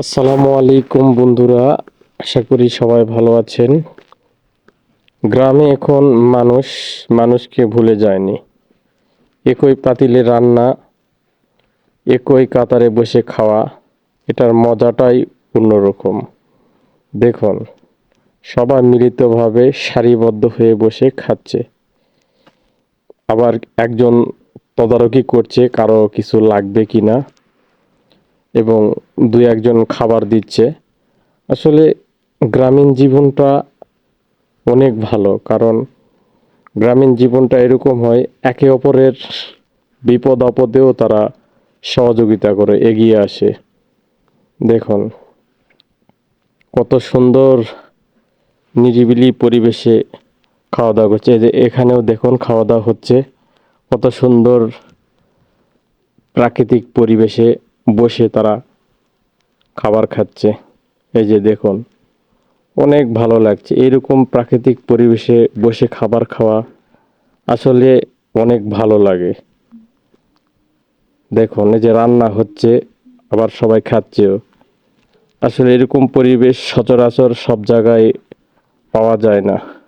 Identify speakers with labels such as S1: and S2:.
S1: আসসালামু আলাইকুম বন্ধুরা, আশা করি সবাই ভালো আছেন। গ্রামে এখন মানুষ, মানুষকে ভুলে যায়নি। একই পাতিলে রান্না, একই কাতারে বসে খাওয়া, এটার মজাটাই অন্যরকম। দেখুন, সবাই মিলিতভাবে সারিবদ্ধ হয়ে বসে খাচ্ছে। আবার একজন তদারকি করছে, কারও কিছু লাগবে কি না এবং দু একজন খাবার দিচ্ছে। আসলে গ্রামীণ জীবনটা অনেক ভালো, কারণ গ্রামীণ জীবনটা এরকম হয়, একে অপরের বিপদ আপদেও তারা সহযোগিতা করে, এগিয়ে আসে। দেখুন, কত সুন্দর নিরিবিলি পরিবেশে খাওয়া দাওয়া করছে যে এখানেও দেখুন খাওয়া দাওয়া হচ্ছে। কত সুন্দর প্রাকৃতিক পরিবেশে বসে তারা খাবার খাচ্ছে। এই যে দেখুন, অনেক ভালো লাগছে। এরকম প্রাকৃতিক পরিবেশে বসে খাবার খাওয়া আসলে অনেক ভালো লাগে। দেখুন, এই যে রান্না হচ্ছে, আবার সবাই খাচ্ছেও। আসলে এরকম পরিবেশ সচরাচর সব জায়গায় পাওয়া যায় না।